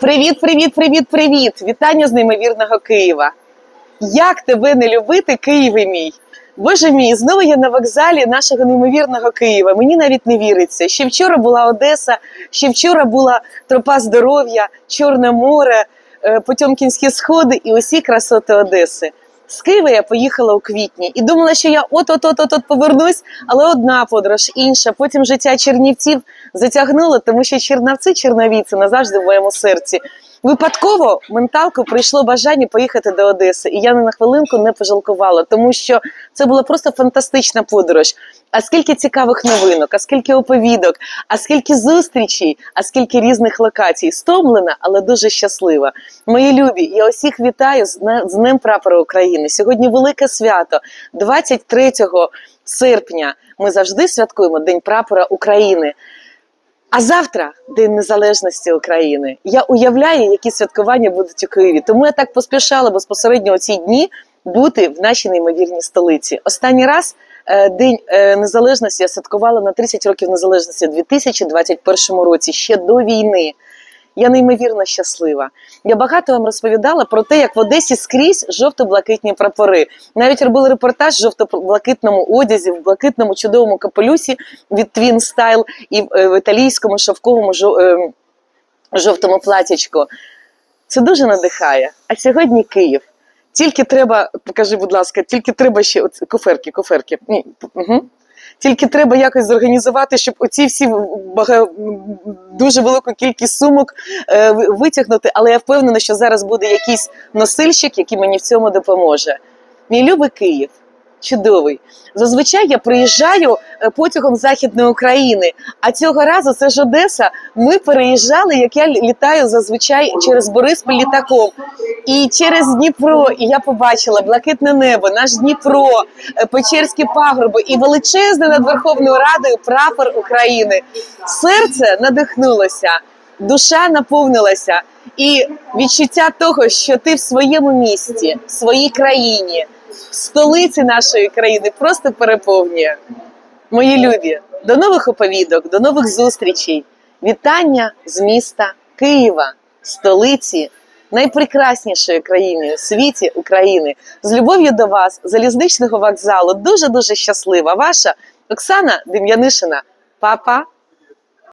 Привіт, привіт, привіт, привіт! Вітання з неймовірного Києва. Як тебе не любити, Києве мій? Боже мій, знову я на вокзалі нашого неймовірного Києва. Мені навіть не віриться. Ще вчора була Одеса, ще вчора була тропа здоров'я, Чорне море, е, Потьомкінські сходи і усі красоти Одеси. З Києва я поїхала у квітні і думала, що я от-от-от-от повернусь, але одна подорож, інша. Потім життя чернівців затягнуло, тому що чернавці, черновіці назавжди в моєму серці. Випадково менталку прийшло бажання поїхати до Одеси, і я ні на хвилинку не пожалкувала, тому що це була просто фантастична подорож. А скільки цікавих новинок, а скільки оповідок, а скільки зустрічей, а скільки різних локацій. Стомлена, але дуже щаслива. Мої любі, я усіх вітаю з Днем Прапора України. Сьогодні велике свято, 23 серпня. Ми завжди святкуємо День Прапора України. А завтра День Незалежності України. Я уявляю, які святкування будуть у Києві. Тому я так поспішала безпосередньо ці дні бути в нашій неймовірній столиці. Останній раз е, День е, Незалежності я святкувала на 30 років незалежності у 2021 році, ще до війни. Я неймовірно щаслива. Я багато вам розповідала про те, як в Одесі скрізь жовто-блакитні прапори. Навіть робили репортаж в жовто-блакитному одязі, в блакитному чудовому капелюсі від Twin Style і е, в італійському шовковому е, жовтому платячку. Це дуже надихає. А сьогодні Київ. Тільки треба, покажи, будь ласка, тільки треба ще оці, коферки, коферки. Ні, угу. Тільки треба якось зорганізувати, щоб оці всі дуже велику кількість сумок е, витягнути. Але я впевнена, що зараз буде якийсь носильщик, який мені в цьому допоможе. Мій любий Київ. Чудовий. Зазвичай я приїжджаю е, потягом Західної України, а цього разу це ж Одеса. Ми переїжджали, як я літаю зазвичай через Бориспіль літаком. І через Дніпро, і я побачила блакитне небо, наш Дніпро, е, Печерські пагорби і величезне над Верховною Радою прапор України. Серце надихнулося, душа наповнилася, і відчуття того, що ти в своєму місті, в своїй країні, столиці нашої країни просто переповнює. Мої любі, до нових оповідок, до нових зустрічей. Вітання з міста Києва, столиці найпрекраснішої країни у світі України. З любов'ю до вас, залізничного вокзалу. Дуже дуже щаслива. Ваша Оксана Дем'янишина. Папа.